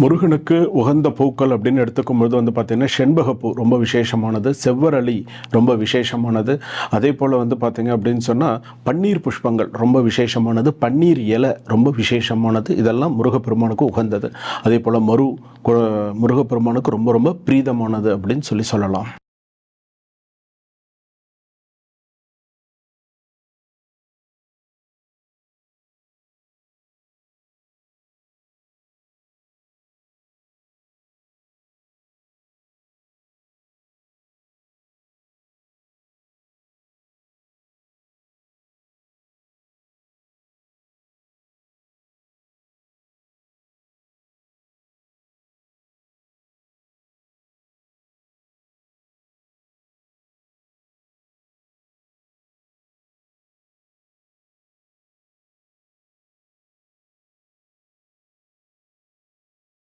முருகனுக்கு உகந்த பூக்கள் அப்படின்னு எடுத்துக்கும் பொழுது வந்து பார்த்திங்கன்னா செண்பகப்பூ ரொம்ப விசேஷமானது செவ்வரளி ரொம்ப விசேஷமானது. அதே போல் வந்து பார்த்திங்க அப்படின்னு சொன்னால் பன்னீர் புஷ்பங்கள் ரொம்ப விசேஷமானது பன்னீர் இலை ரொம்ப விசேஷமானது. இதெல்லாம் முருகப்பெருமானுக்கு உகந்தது. அதே போல் மரு முருகப்பெருமானுக்கு ரொம்ப ரொம்ப பிரீதமானது அப்படின்னு சொல்லி சொல்லலாம்.